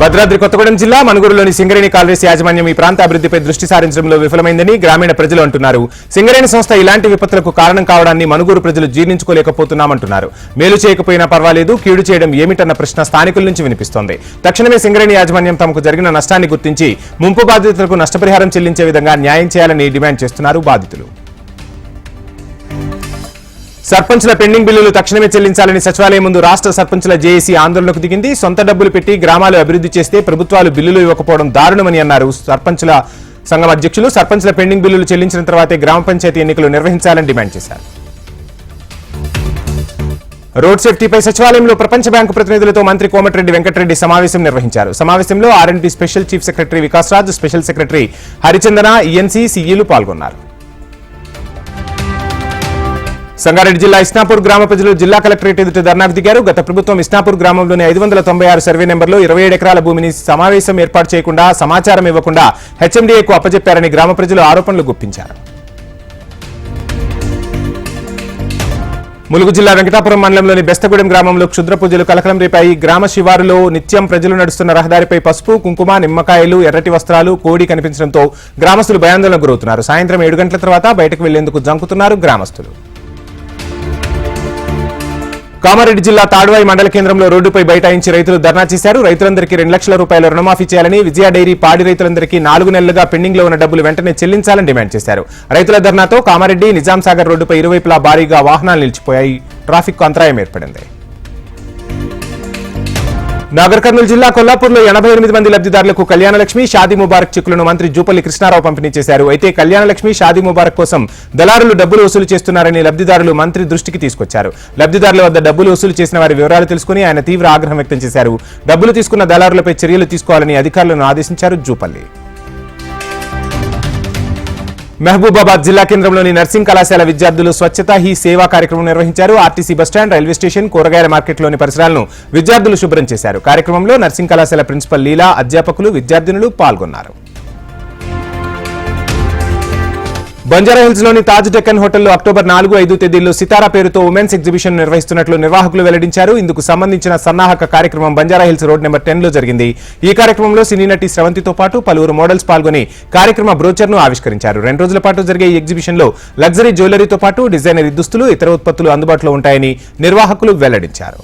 భద్రాద్రి కొత్తగూడెం జిల్లా మనుగురులోని సింగరేణి కాలరీస్ యాజమాన్యం ఈ ప్రాంత అభివృద్ధిపై దృష్టి సారించడంలో విఫలమైందని గ్రామీణ ప్రజలు అంటున్నారు. సింగరేణి సంస్థ ఇలాంటి విపత్తులకు కారణం కావడాన్ని మనుగురు ప్రజలు జీర్ణించుకోలేకపోతున్నామంటున్నారు. మేలు చేయకపోయినా పర్వాలేదు కీడు చేయడం ఏమిటన్న ప్రశ్న స్థానికుల నుంచి వినిపిస్తోంది. తక్షణమే సింగరేణి యాజమాన్యం తమకు జరిగిన నష్టాన్ని గుర్తించి ముంపు బాధితులకు నష్టపరిహారం చెల్లించే విధంగా న్యాయం చేయాలని డిమాండ్ చేస్తున్నారు బాధితులు. సర్పంచ్ల పెండింగ్ బిల్లులు తక్షణమే చెల్లించాలని సచివాలయం ముందు రాష్ట్ర సర్పంచ్ల జేఏసీ ఆందోళనకు దిగింది. సొంత డబ్బులు పెట్టి గ్రామాలు అభివృద్ధి చేస్తే ప్రభుత్వాలు బిల్లులు ఇవ్వకపోవడం దారుణమని అన్నారు సర్పంచ్ల సంఘం అధ్యక్షులు. సర్పంచ్ల పెండింగ్ బిల్లులు చెల్లించిన తర్వాతే గ్రామ పంచాయతీ ఎన్నికలు నిర్వహించాలని డిమాండ్ చేశారు. రోడ్ సేఫ్టీపై సచివాలయంలో ప్రపంచ బ్యాంకు ప్రతినిధులతో మంత్రి కోమటిరెడ్డి వెంకటరెడ్డి సమావేశం నిర్వహించారు. సమావేశంలో R and B special chief secretary Vikas Raj special secretary Harichandana ENC సీఈలు పాల్గొన్నారు. సంగారెడ్డి జిల్లా ఇస్నాపూర్ గ్రామ ప్రజలు జిల్లా కలెక్టరేట్ ఎదుట ధర్నాకు దిగారు. గత ప్రభుత్వం ఇస్నాపూర్ గ్రామంలోని ఐదు వందల తొంభై ఆరు సర్వే నెంబర్లో ఇరవై ఏడు ఎకరాల భూమిని సమావేశం ఏర్పాటు చేయకుండా సమాచారం ఇవ్వకుండా హెచ్ఎండీఏకు అప్పజెప్పారని గ్రామ ప్రజలు ఆరోపణలు గుప్పించారు. ములుగు జిల్లా వెంకటాపురం మండలంలోని బెస్తగూడెం గ్రామంలో క్షుద్ర పూజలు కలకలం రేపాయి. గ్రామ శివారులో నిత్యం ప్రజలు నడుస్తున్న రహదారిపై పసుపు కుంకుమ నిమ్మకాయలు ఎర్రటి వస్త్రాలు కోడి కనిపించడంతో గ్రామస్తులు భయాందోళనకు గురవుతున్నారు. సాయంత్రం ఏడు గంటల తర్వాత బయటకు వెళ్ళేందుకు జంకుతున్నారు గ్రామస్తులు. కామారెడ్డి జిల్లా తాడువాయి మండల కేంద్రంలో రోడ్డుపై బైఠాయించి రైతులు ధర్నా చేశారు. రైతులందరికీ రెండు లక్షల రూపాయల రుణమాఫీ చేయాలని విజయ డైరీ పాడి రైతులందరికీ నాలుగు నెలలుగా పెండింగ్లో ఉన్న డబ్బులు వెంటనే చెల్లించాలని డిమాండ్ చేశారు. రైతుల ధర్నాతో కామారెడ్డి నిజాంసాగర్ రోడ్డుపై ఇరువైపులా భారీగా వాహనాలు నిలిచిపోయాయి. ట్రాఫిక్ అంతరాయం ఏర్పడింది. నాగర్ కర్నూలు జిల్లా కొల్లాపూర్లో ఎనభై ఎనిమిది మంది లబ్ధిదారులకు కళ్యాణలక్ష్మి షాదీ ముబారక్ చెక్కులను మంత్రి జూపల్లి కృష్ణారావు పంపిణీ చేశారు. అయితే కళ్యాణలక్ష్మి షాదీ ముబారక్ కోసం దళారులు డబ్బులు వసూలు చేస్తున్నారని లబ్ధిదారులు మంత్రి దృష్టికి తీసుకొచ్చారు. లబ్ధిదారుల వద్ద డబ్బులు వసూలు చేసిన వారి వివరాలు తెలుసుకుని ఆయన తీవ్ర ఆగ్రహం వ్యక్తం చేశారు. డబ్బులు తీసుకున్న దళారులపై చర్యలు తీసుకోవాలని అధికారులను ఆదేశించారు జూపల్లి. మహబూబాబాద్ జిల్లా కేంద్రంలోని నర్సింగ్ కళాశాల విద్యార్థులు స్వచ్ఛత హీ సేవా కార్యక్రమం నిర్వహించారు. ఆర్టీసీ బస్టాండ్ రైల్వే స్టేషన్ కూరగాయల మార్కెట్లోని పరిసరాలను విద్యార్థులు శుభ్రం చేశారు. కార్యక్రమంలో నర్సింగ్ కళాశాల ప్రిన్సిపల్ లీలా అధ్యాపకులు విద్యార్థినులు పాల్గొన్నారు. బంజారాహిల్స్లోని తాజ్ డెక్కన్ హోటల్లో అక్టోబర్ నాలుగు ఐదు తేదీల్లో సితారా పేరుతో ఉమెన్స్ ఎగ్జిబిషన్ నిర్వహిస్తున్నట్లు నిర్వాహకులు వెల్లడించారు. ఇందుకు సంబంధించిన సన్నాహక కార్యక్రమం బంజారాహిల్స్ రోడ్ నెంబర్ టెన్లో జరిగింది. ఈ కార్యక్రమంలో సినీ నటి స్రవంతితో పాటు పలువురు మోడల్స్ పాల్గొని కార్యక్రమ బ్రోచర్ను ఆవిష్కరించారు. రెండు రోజుల పాటు జరిగే ఈ ఎగ్జిబిషన్లో లగ్జరీ జ్యువెలరీతో పాటు డిజైనరీ దుస్తులు ఇతర ఉత్పత్తులు అందుబాటులో ఉంటాయని నిర్వాహకులు వెల్లడించారు.